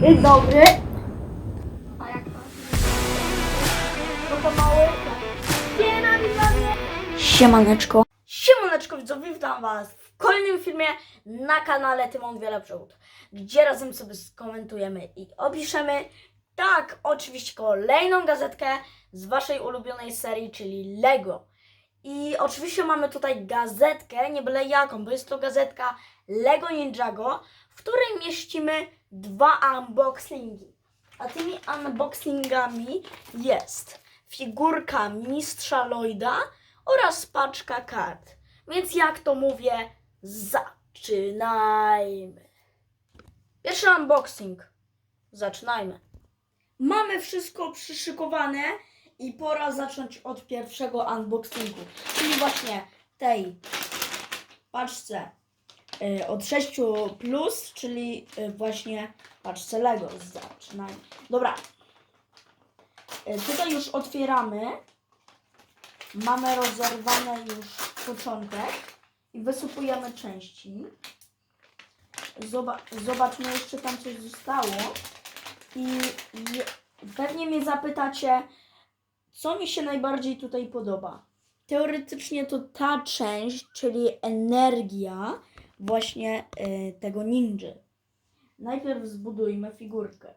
Dzień dobry. A jak to? No to widzowie. Siemaneczko. Siemaneczko widzowie, witam was w kolejnym filmie na kanale Tymon Wiele Przygód, gdzie razem sobie skomentujemy i opiszemy, tak, oczywiście kolejną gazetkę z waszej ulubionej serii, czyli Lego. I oczywiście mamy tutaj gazetkę, nie byle jaką, bo jest to gazetka Lego Ninjago, w której mieścimy dwa unboxingi. A tymi unboxingami jest figurka Mistrza Lloyda oraz paczka kart. Więc jak to mówię, zaczynajmy. Pierwszy unboxing. Zaczynajmy. Mamy wszystko przyszykowane i pora zacząć od pierwszego unboxingu. Czyli właśnie tej paczce od 6 plus, czyli y, właśnie paczce Lego. Zaczynajmy. Dobra. Y, Tutaj już otwieramy. Mamy rozerwane już początek i wysypujemy części. Zoba zobaczmy jeszcze tam coś zostało. I pewnie mnie zapytacie, co mi się najbardziej tutaj podoba. Teoretycznie to ta część, czyli energia właśnie y, tego ninja. Najpierw zbudujmy figurkę.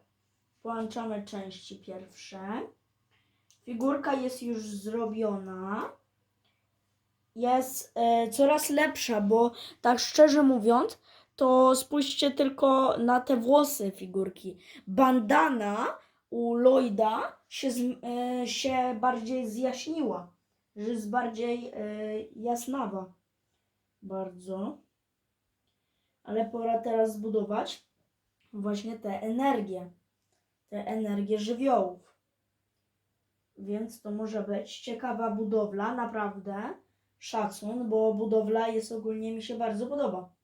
Połączamy części pierwsze. Figurka jest już zrobiona. Jest e, coraz lepsza, bo tak szczerze mówiąc, to spójrzcie tylko na te włosy figurki. Bandana u Lloyda się, e, się bardziej zjaśniła, że jest bardziej e, jasnawa. Bardzo. Ale pora teraz zbudować właśnie te energie. Te energie żywiołów. Więc to może być ciekawa budowla, naprawdę. Szacun, bo budowla jest ogólnie mi się bardzo podoba.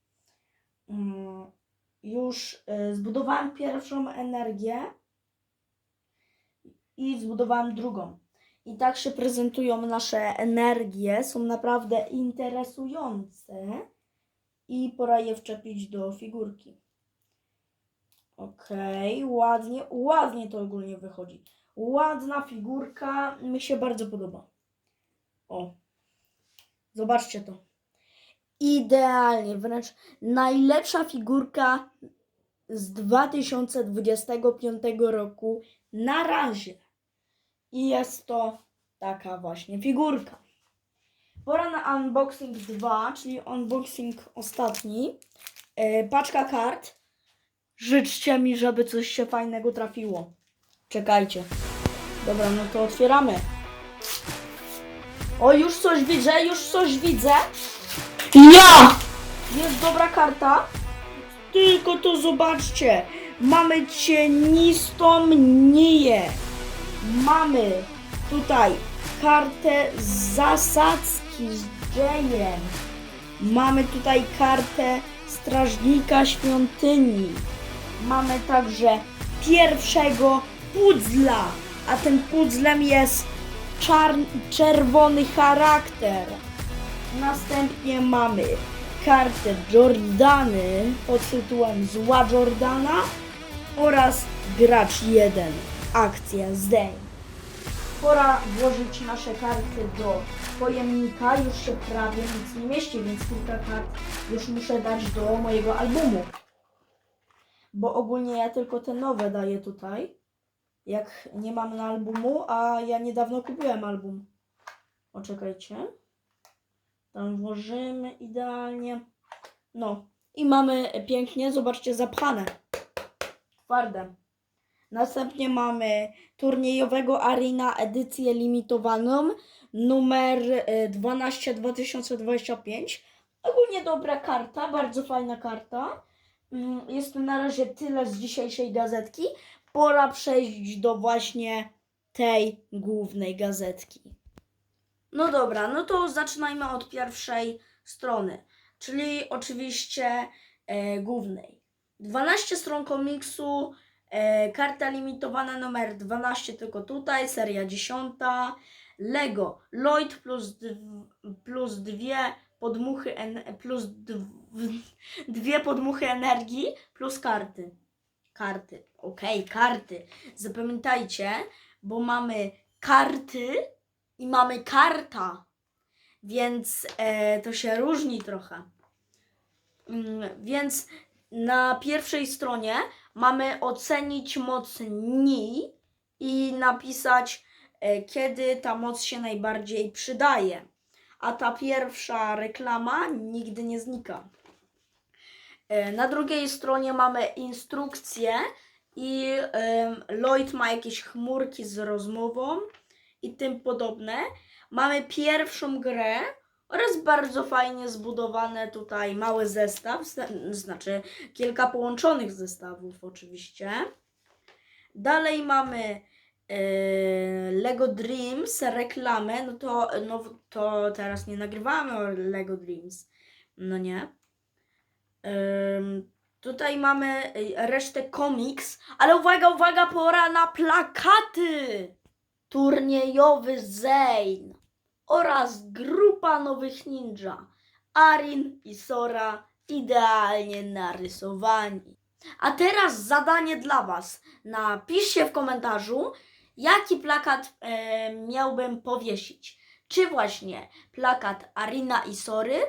Mm, Już y, zbudowałem pierwszą energię i zbudowałem drugą. I tak się prezentują nasze energie. Są naprawdę interesujące. I pora je wczepić do figurki. Okej, ładnie, ładnie to ogólnie wychodzi. Ładna figurka, mi się bardzo podoba. O, zobaczcie to. Idealnie, wręcz najlepsza figurka z 2025 roku na razie. I jest to taka właśnie figurka. Pora na unboxing 2, czyli unboxing ostatni. E, paczka kart. Życzcie mi, żeby coś się fajnego trafiło. Czekajcie. Dobra, no to otwieramy. O, już coś widzę, już coś widzę. Ja! Jest dobra karta. Tylko to zobaczcie. Mamy cienistą niję. Mamy tutaj kartę zasadzki z Jayem. Mamy tutaj kartę strażnika świątyni. Mamy także pierwszego puzzla, a tym puzzlem jest czerwony charakter. Następnie mamy kartę Jordany pod tytułem Zła Jordana oraz gracz 1 akcja zdejm. Pora włożyć nasze karty do pojemnika. Już się prawie nic nie mieści, więc kilka kart już muszę dać do mojego albumu. Bo ogólnie ja tylko te nowe daję tutaj. Jak nie mam na albumu, a ja niedawno kupiłem album. Oczekajcie. Tam włożymy idealnie. No. I mamy pięknie, zobaczcie, zapchane. Twarde. Następnie mamy turniejowego Arena edycję limitowaną numer e, 12 2025. Ogólnie dobra karta, bardzo fajna karta. Mm, Jest to na razie tyle z dzisiejszej gazetki. Pora przejść do właśnie tej głównej gazetki. No dobra, no to zaczynajmy od pierwszej strony, czyli oczywiście e, głównej. 12 stron komiksu, e, karta limitowana numer 12 tylko tutaj, seria 10. Lego Lloyd plus, plus dwie podmuchy plus dw, dwie podmuchy energii plus karty. karty. Okej, karty. Zapamiętajcie, bo mamy karty i mamy karta, więc e, to się różni trochę. Mm, więc na pierwszej stronie mamy ocenić moc Ni i napisać, e, kiedy ta moc się najbardziej przydaje. A ta pierwsza reklama nigdy nie znika. E, Na drugiej stronie mamy instrukcję i Lloyd ma jakieś chmurki z rozmową i tym podobne. Mamy pierwszą grę oraz bardzo fajnie zbudowane tutaj mały zestaw, zna- znaczy kilka połączonych zestawów oczywiście. Dalej mamy e, Lego Dreams, reklamę, no to, no to teraz nie nagrywamy o Lego Dreams, no nie. Tutaj mamy y, resztę komiks, ale uwaga, uwaga, pora na plakaty! Turniejowy Zane oraz grupa nowych ninja. Arin i Sora idealnie narysowani. A teraz zadanie dla Was. Napiszcie w komentarzu, jaki plakat e, miałbym powiesić. Czy właśnie plakat Arina i Sory,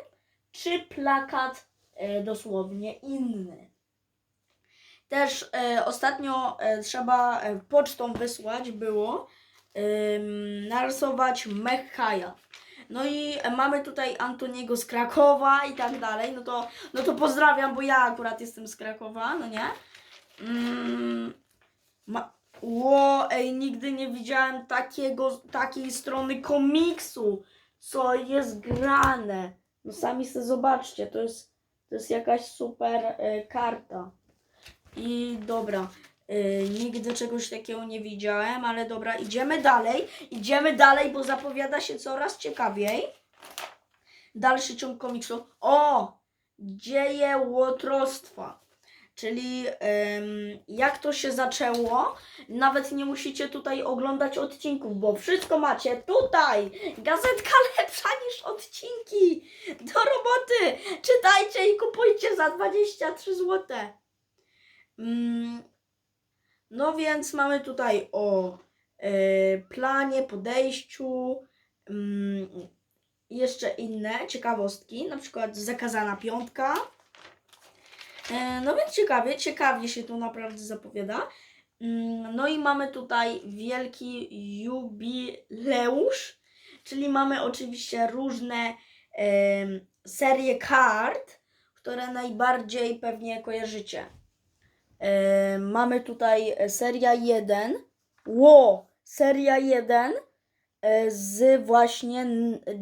czy plakat e, dosłownie inny. Też e, ostatnio e, trzeba e, pocztą wysłać było narysować Mechaja. No i mamy tutaj Antoniego z Krakowa i tak dalej. No to, no to pozdrawiam, bo ja akurat jestem z Krakowa, no nie? Mm, ma, ej, nigdy nie widziałem takiego, takiej strony komiksu, co jest grane. No sami sobie zobaczcie, to jest, to jest jakaś super e, karta. I dobra, y, nigdy czegoś takiego nie widziałem, ale dobra, idziemy dalej. Idziemy dalej, bo zapowiada się coraz ciekawiej. Dalszy ciąg komiksu. O! Dzieje łotrostwa. Czyli ym, jak to się zaczęło, nawet nie musicie tutaj oglądać odcinków, bo wszystko macie tutaj. Gazetka lepsza niż odcinki. Do roboty. Czytajcie i kupujcie za 23 złote. Mm, No więc mamy tutaj o e, planie, podejściu, mm, jeszcze inne ciekawostki, na przykład zakazana piątka. E, no więc ciekawie, ciekawie się tu naprawdę zapowiada. Mm, No i mamy tutaj wielki jubileusz, czyli mamy oczywiście różne serie kart, które najbardziej pewnie kojarzycie. Mamy tutaj e, seria 1. Ło! Seria 1 e, z właśnie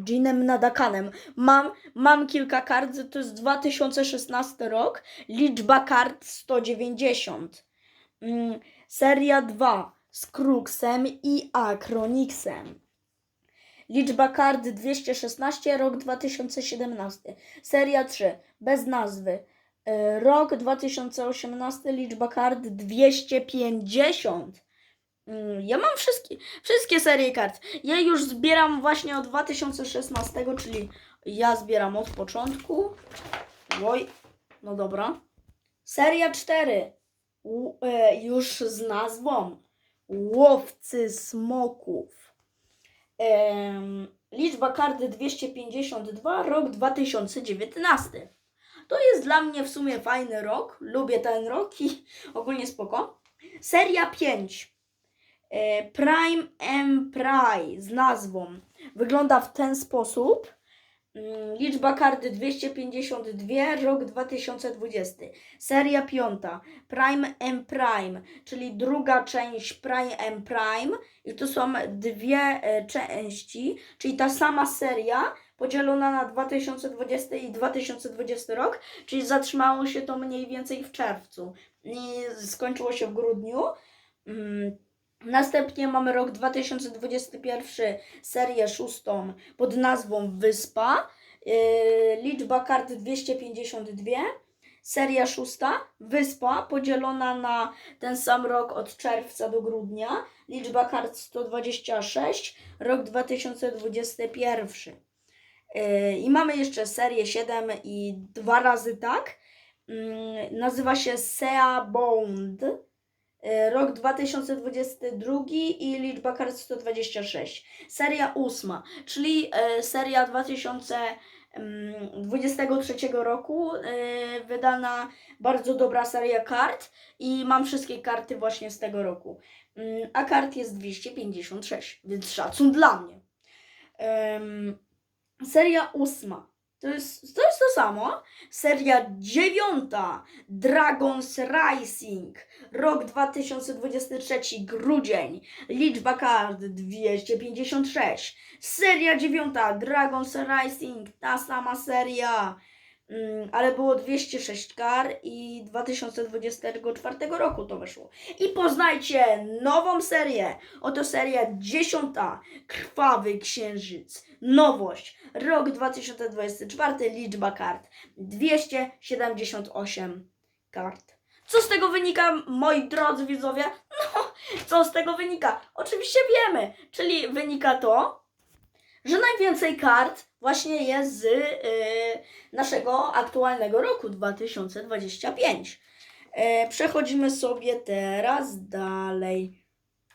Jeanem Nadakanem. Mam, mam kilka kart, to jest 2016 rok. Liczba kart 190. Mm, seria 2 z Kruxem i Akronixem. Liczba kart 216, rok 2017. Seria 3 bez nazwy. E, Rok 2018, liczba kart 250. Mm, Ja mam wszystkie, wszystkie serie kart. Ja już zbieram właśnie od 2016, czyli ja zbieram od początku. Oj, no dobra. Seria 4. Ł- e, już z nazwą. Łowcy smoków. Em, liczba kart 252, rok 2019. To jest dla mnie w sumie fajny rok. Lubię ten rok i ogólnie spoko. Seria 5. E, Prime M Prime z nazwą. Wygląda w ten sposób. Mm, Liczba karty 252, rok 2020. Seria 5. Prime M Prime, czyli druga część Prime M Prime. I tu są dwie e, części, czyli ta sama seria podzielona na 2020 i 2020 rok, czyli zatrzymało się to mniej więcej w czerwcu i skończyło się w grudniu. Mm, Następnie mamy rok 2021, serię szóstą pod nazwą Wyspa. Yy, liczba kart 252. Seria szósta, Wyspa, podzielona na ten sam rok od czerwca do grudnia. Liczba kart 126, rok 2021. I mamy jeszcze serię 7 i dwa razy tak. Mm, nazywa się Sea Bond. E, Rok 2022 i liczba kart 126. Seria ósma, czyli e, seria 2023 roku. E, wydana bardzo dobra seria kart i mam wszystkie karty właśnie z tego roku. Mm, a kart jest 256, więc szacun dla mnie. Seria ósma. To jest, to jest to samo. Seria dziewiąta. Dragons Rising. Rok 2023, grudzień. Liczba kart 256. Seria dziewiąta. Dragons Rising. Ta sama seria. Mm, ale było 206 kar i 2024 roku to wyszło. I poznajcie nową serię. Oto seria dziesiąta. Krwawy Księżyc. Nowość. Rok 2024, liczba kart 278 kart. Co z tego wynika, moi drodzy widzowie? No, co z tego wynika? Oczywiście wiemy, czyli wynika to, że najwięcej kart właśnie jest z y, naszego aktualnego roku 2025. E, przechodzimy sobie teraz dalej.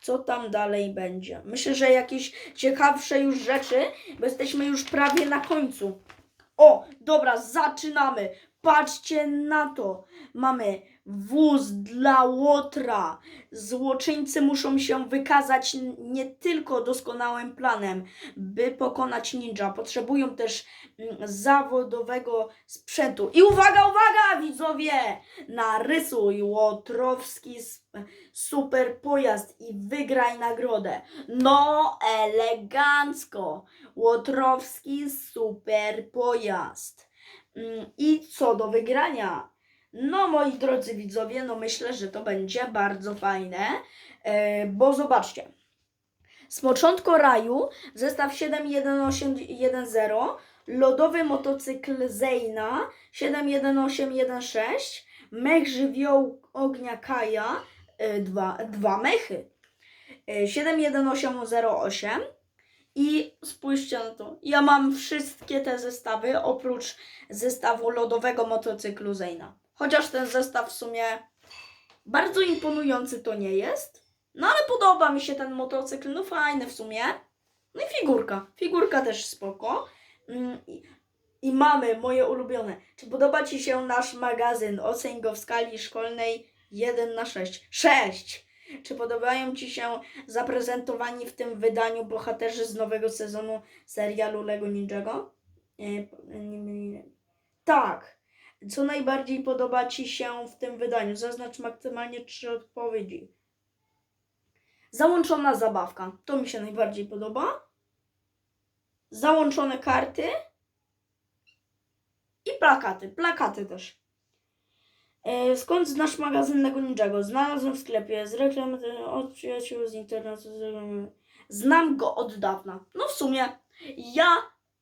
Co tam dalej będzie? Myślę, że jakieś ciekawsze już rzeczy, bo jesteśmy już prawie na końcu. O, dobra, zaczynamy. Patrzcie na to. Mamy wóz dla łotra. Złoczyńcy muszą się wykazać nie tylko doskonałym planem, by pokonać ninja. Potrzebują też mm, zawodowego sprzętu. I uwaga, uwaga, widzowie! Narysuj łotrowski super pojazd i wygraj nagrodę. No, elegancko. Łotrowski super pojazd. Mm, I co do wygrania? No, moi drodzy widzowie, no myślę, że to będzie bardzo fajne, e, bo zobaczcie. Z początku raju zestaw 71810, lodowy motocykl Zeyna 71816, mech żywioł ognia Kaja, e, dwa, dwa mechy. E, 71808 i spójrzcie na to. Ja mam wszystkie te zestawy oprócz zestawu lodowego motocyklu Zeyna. Chociaż ten zestaw w sumie bardzo imponujący to nie jest. No ale podoba mi się ten motocykl, no fajny w sumie. No i figurka. Figurka też spoko. Mm, I, i mamy moje ulubione. Czy podoba Ci się nasz magazyn? Oceń go w skali szkolnej 1 na 6. 6! Czy podobają Ci się zaprezentowani w tym wydaniu bohaterzy z nowego sezonu serialu Lego Ninjago? Nie. Tak. Co najbardziej podoba Ci się w tym wydaniu? Zaznacz maksymalnie trzy odpowiedzi. Załączona zabawka. To mi się najbardziej podoba. Załączone karty. I plakaty. Plakaty też. E, skąd znasz magazyn Lego Ninjago? Znalazłem w sklepie. Z reklam e, od przyjaciół z internetu. Znam go od dawna. No w sumie. Ja,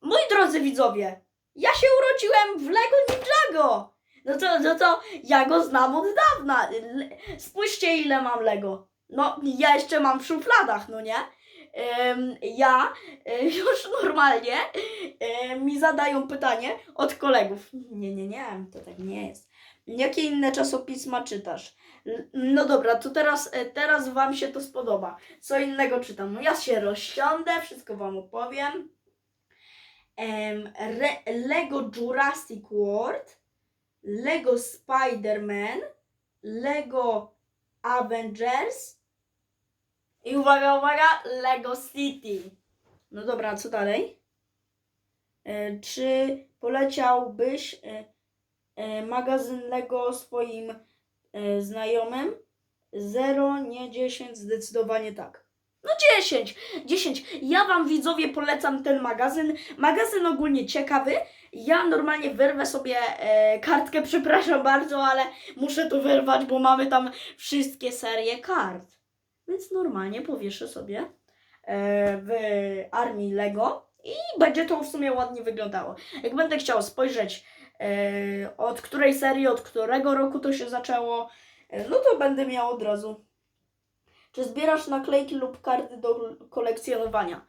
moi drodzy widzowie, ja się urodziłem w Lego Ninjago. No to, no to ja go znam od dawna. Spójrzcie ile mam Lego. No, ja jeszcze mam w szufladach, no nie? Ja e, już normalnie e, mi zadają pytanie od kolegów. Nie, nie, nie, to tak nie jest. Jakie inne czasopisma czytasz? No dobra, to teraz, e, teraz Wam się to spodoba. Co innego czytam? No ja się rozsiądę, wszystko Wam opowiem. Re- Lego Jurassic World, Lego Spider-Man, Lego Avengers i uwaga, uwaga, Lego City. No dobra, co dalej? E, czy poleciałbyś e, e, magazyn Lego swoim e, znajomym? 0, nie 10, zdecydowanie tak. No 10, 10. Ja wam widzowie polecam ten magazyn. Magazyn ogólnie ciekawy. Ja normalnie wyrwę sobie e, kartkę, przepraszam bardzo, ale muszę to wyrwać, bo mamy tam wszystkie serie kart. Więc normalnie powieszę sobie e, w armii Lego i będzie to w sumie ładnie wyglądało. Jak będę chciał spojrzeć e, od której serii, od którego roku to się zaczęło, e, no to będę miał od razu. Czy zbierasz naklejki lub karty do kolekcjonowania?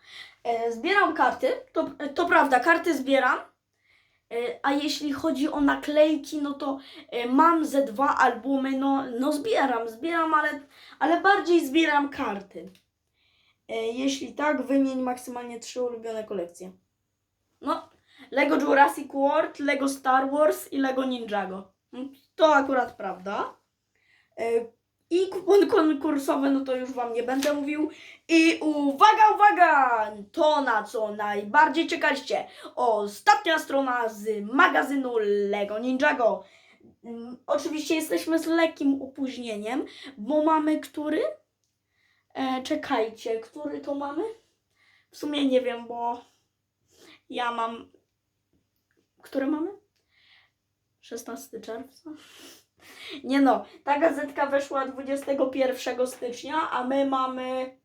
E, zbieram karty, to, to prawda, karty zbieram. E, A jeśli chodzi o naklejki, no to e, mam ze dwa albumy, no, no zbieram, zbieram, ale, ale bardziej zbieram karty. E, Jeśli tak, wymień maksymalnie trzy ulubione kolekcje. No, Lego Jurassic World, Lego Star Wars i Lego Ninjago. Mm, To akurat prawda. E, I kupon konkursowy, no to już Wam nie będę mówił. I uwaga, uwaga! To na co najbardziej czekaliście. Ostatnia strona z magazynu Lego Ninjago. Mm, Oczywiście jesteśmy z lekkim opóźnieniem, bo mamy który? E, czekajcie, który to mamy? W sumie nie wiem, bo ja mam. Które mamy? 16 czerwca? Nie no, ta gazetka weszła 21 stycznia, a my mamy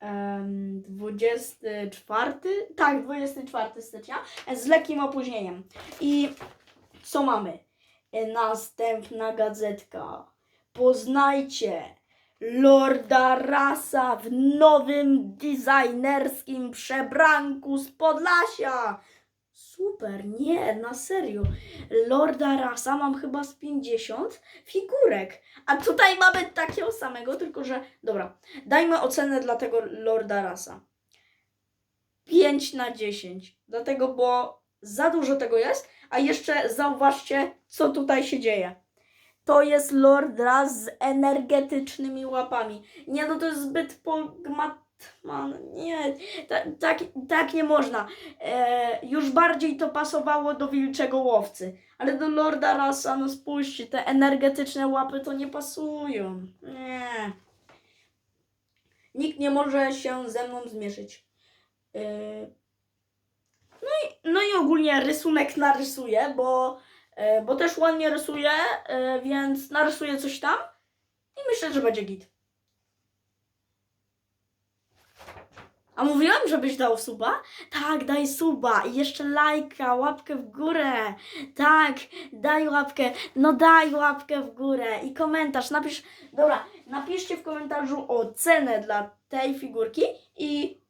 em, 24, tak, 24 stycznia, z lekkim opóźnieniem. I co mamy? Następna gazetka. Poznajcie Lorda Rasa w nowym designerskim przebranku z Podlasia. Super, nie, na serio. Lorda Rasa mam chyba z 50 figurek. A tutaj mamy takiego samego, tylko że. Dobra, dajmy ocenę dla tego Lorda Rasa. 5 na 10. Dlatego, bo za dużo tego jest. A jeszcze zauważcie, co tutaj się dzieje. To jest Lord Ras z energetycznymi łapami. Nie, no to jest zbyt pogmatman. Nie, tak, tak, tak nie można. E, już bardziej to pasowało do wilczego łowcy. Ale do Lorda Rasa, no spójrzcie, te energetyczne łapy to nie pasują. Nie. Nikt nie może się ze mną zmierzyć. E, no, i, no i ogólnie rysunek narysuję, bo, e, bo też ładnie rysuję, e, więc narysuję coś tam i myślę, że będzie git. A mówiłam, żebyś dał suba? Tak, daj suba i jeszcze lajka, łapkę w górę. Tak, daj łapkę, no daj łapkę w górę i komentarz. Napisz, dobra, napiszcie w komentarzu ocenę dla tej figurki i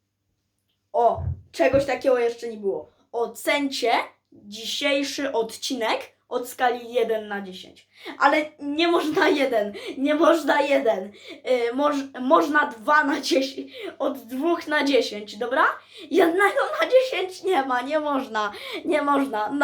o, czegoś takiego jeszcze nie było. Ocencie dzisiejszy odcinek od skali 1 na 10. Ale nie można 1, nie można 1. Yy, moż, można 2 na 10, od 2 na 10, dobra? Jednego na 10 nie ma, nie można, nie można. Na